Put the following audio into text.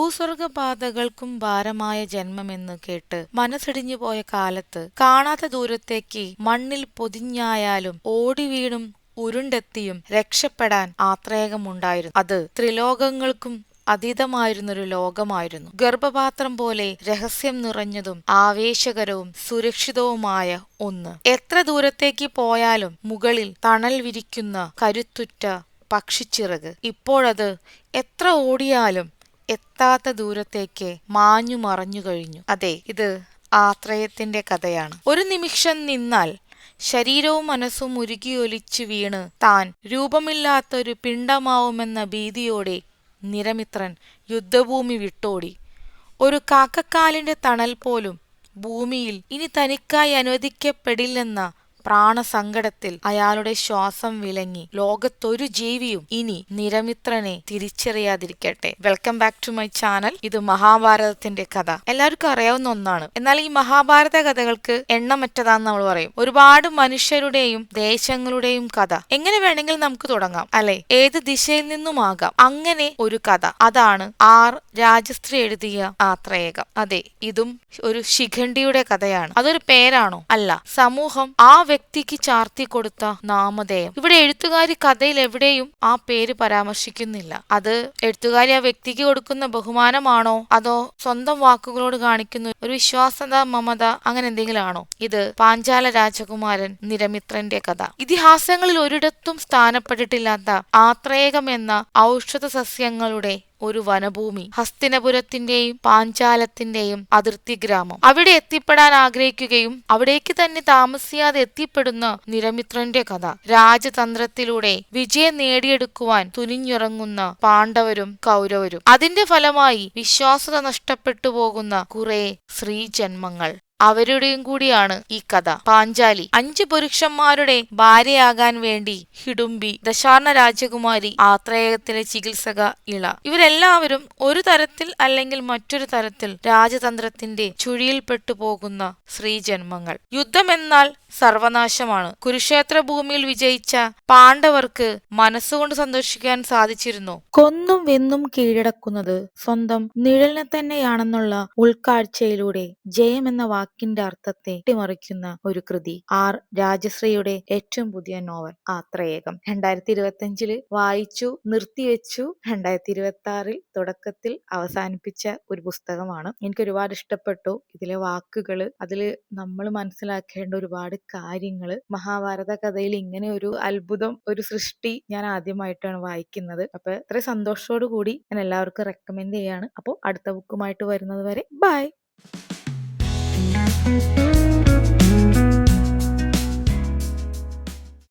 ഭൂസ്വർഗപാതകൾക്കും ഭാരമായ ജന്മമെന്ന് കേട്ട് മനസ്സിടിഞ്ഞു പോയ കാലത്ത് കാണാത്ത ദൂരത്തേക്ക് മണ്ണിൽ പൊതിഞ്ഞായാലും ഓടി വീണും ഉരുണ്ടെത്തിയും രക്ഷപ്പെടാൻ ആത്രേകമുണ്ടായിരുന്നു. അത് ത്രിലോകങ്ങൾക്കും അതീതമായിരുന്നൊരു ലോകമായിരുന്നു. ഗർഭപാത്രം പോലെ രഹസ്യം നിറഞ്ഞതും ആവേശകരവും സുരക്ഷിതവുമായ ഒന്ന്. എത്ര ദൂരത്തേക്ക് പോയാലും മുകളിൽ തണൽ വിരിക്കുന്ന കരുത്തുറ്റ പക്ഷിച്ചിറക്. ഇപ്പോഴത് എത്ര ഓടിയാലും എത്താത്ത ദൂരത്തേക്ക് മാഞ്ഞു മറഞ്ഞു കഴിഞ്ഞു. അതെ ഇത് ആത്രയത്തിന്റെ കഥയാണ്. ഒരു നിമിഷം നിന്നാൽ ശരീരവും മനസ്സും ഉരുകിയൊലിച്ചു വീണ് താൻ രൂപമില്ലാത്തൊരു പിണ്ടമാവുമെന്ന ഭീതിയോടെ നിരമിത്രൻ യുദ്ധഭൂമി വിട്ടോടി. ഒരു കാക്കക്കാലിന്റെ തണൽ പോലും ഭൂമിയിൽ ഇനി തനിക്കായി അനുവദിക്കപ്പെടില്ലെന്ന പ്രാണസങ്കടത്തിൽ അയാളുടെ ശ്വാസം വിലങ്ങി. ലോകത്തൊരു ജീവിയും ഇനി നിരമിത്രനെ തിരിച്ചറിയാതിരിക്കട്ടെ. Welcome back to my channel ഇത് മഹാഭാരതത്തിന്റെ കഥ. എല്ലാവർക്കും അറിയാവുന്ന ഒന്നാണ്. എന്നാൽ ഈ മഹാഭാരത കഥകൾക്ക് എണ്ണമറ്റതാന്ന് നമ്മൾ പറയും. ഒരുപാട് മനുഷ്യരുടെയും ദേശങ്ങളുടെയും കഥ. എങ്ങനെ വേണമെങ്കിൽ നമുക്ക് തുടങ്ങാം. അല്ലെ? ഏത് ദിശയിൽ നിന്നുമാകാം. അങ്ങനെ ഒരു കഥ. അതാണ് ആർ രാജശ്രീ എഴുതിയ ആത്രേയകം. അതെ ഇതും ഒരു ശിഖണ്ഡിയുടെ കഥയാണ്. അതൊരു പേരാണോ? അല്ല. സമൂഹം ആ വ്യക്തിക്ക് ചാർത്തി കൊടുത്ത നാമധേയം. ഇവിടെ എഴുത്തുകാരി കഥയിൽ എവിടെയും ആ പേര് പരാമർശിക്കുന്നില്ല. അത് എഴുത്തുകാരി ആ വ്യക്തിക്ക് കൊടുക്കുന്ന ബഹുമാനമാണോ? അതോ സ്വന്തം വാക്കുകളോട് കാണിക്കുന്ന ഒരു വിശ്വാസത മമത അങ്ങനെ എന്തെങ്കിലും ആണോ ഇത് പാഞ്ചാല രാജകുമാരൻ നിരമിത്രന്റെ കഥ. ഇതിഹാസങ്ങളിൽ ഒരിടത്തും സ്ഥാനപ്പെട്ടിട്ടില്ലാത്ത ആത്രേകം എന്ന ഔഷധ സസ്യങ്ങളുടെ ഒരു വനഭൂമി ഹസ്തിനപുരത്തിന്റെയും പാഞ്ചാലത്തിന്റെയും അതിർത്തി ഗ്രാമം അവിടെ എത്തിപ്പെടാൻ ആഗ്രഹിക്കുകയും അവിടേക്ക് തന്നെ താമസിയാതെ എത്തിപ്പെടുന്ന നിരമിത്രന്റെ കഥ. രാജതന്ത്രത്തിലൂടെ വിജയം നേടിയെടുക്കുവാൻ തുനിഞ്ഞിറങ്ങുന്ന പാണ്ഡവരും കൗരവരും. അതിന്റെ ഫലമായി വിശ്വാസത നഷ്ടപ്പെട്ടു പോകുന്ന കുറെ സ്ത്രീജന്മങ്ങൾ. അവരുടെയും കൂടിയാണ് ഈ കഥ. പാഞ്ചാലി. അഞ്ചു പുരുഷന്മാരുടെ ഭാര്യയാകാൻ വേണ്ടി ഹിഡുംബി ദശാർണ രാജകുമാരി ആത്രേയത്തിലെ ചികിത്സക ഇള. ഇവരെല്ലാവരും ഒരു തരത്തിൽ അല്ലെങ്കിൽ മറ്റൊരു തരത്തിൽ രാജതന്ത്രത്തിന്റെ ചുഴിയിൽപ്പെട്ടു പോകുന്ന സ്ത്രീജന്മങ്ങൾ. യുദ്ധമെന്നാൽ സർവനാശമാണ്. കുരുക്ഷേത്ര ഭൂമിയിൽ വിജയിച്ച പാണ്ഡവർക്ക് മനസ്സുകൊണ്ട് സന്തോഷിക്കാൻ സാധിച്ചിരുന്നു. കൊന്നും വെന്നും കീഴടക്കുന്നത് സ്വന്തം നിഴലിനെ തന്നെയാണെന്നുള്ള ഉൾക്കാഴ്ചയിലൂടെ ജയം എന്ന വാക്കിന്റെ അർത്ഥത്തെ അട്ടിമറിക്കുന്ന ഒരു കൃതി. ആർ. രാജശ്രീയുടെ ഏറ്റവും പുതിയ നോവൽ ആത്രയേകം. രണ്ടായിരത്തി ഇരുപത്തി അഞ്ചിൽ വായിച്ചു നിർത്തിവെച്ചു. രണ്ടായിരത്തി ഇരുപത്തി ആറിൽ തുടക്കത്തിൽ അവസാനിപ്പിച്ച ഒരു പുസ്തകമാണ്. എനിക്ക് ഒരുപാട് ഇഷ്ടപ്പെട്ടു. ഇതിലെ വാക്കുകൾ അതിൽ നമ്മൾ മനസ്സിലാക്കേണ്ട ഒരുപാട് കാര്യങ്ങൾ മഹാഭാരത കഥയിൽ ഇങ്ങനെ ഒരു അത്ഭുതം ഒരു സൃഷ്ടി ഞാൻ ആദ്യമായിട്ടാണ് വായിക്കുന്നത്. അപ്പൊ ഇത്ര സന്തോഷത്തോടു കൂടി ഞാൻ എല്ലാവർക്കും റെക്കമെൻഡ് ചെയ്യാണ്. അപ്പോൾ അടുത്ത ബുക്കുമായിട്ട് വരുന്നത് വരെ ബൈ